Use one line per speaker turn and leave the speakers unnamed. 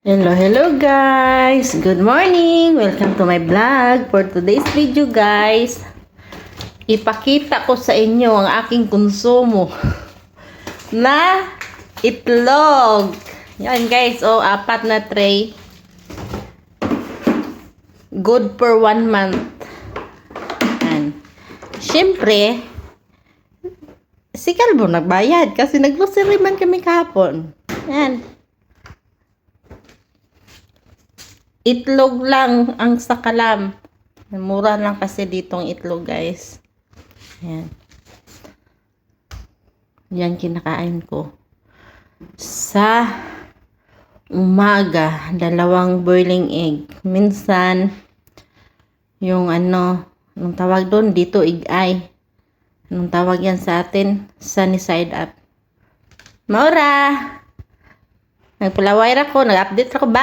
Hello, hello guys! Good morning! Welcome to my vlog. For today's video guys, ipakita ko sa inyo ang aking konsumo na itlog. Yan guys, oh, apat na tray. Good for one month. Yan. Siyempre, si Calvo nagbayad kasi nag-grocery man kami kahapon. Yan. Itlog lang ang sakalam. Mura lang kasi ditong itlog, guys. Ayan. Yan kinakain ko. Sa umaga, dalawang boiling egg. Minsan, yung ano, anong tawag doon? Dito, igay. Anong tawag yan sa atin? Sunny side up. Maura! Nagpalaway ako, nag-update ako ba?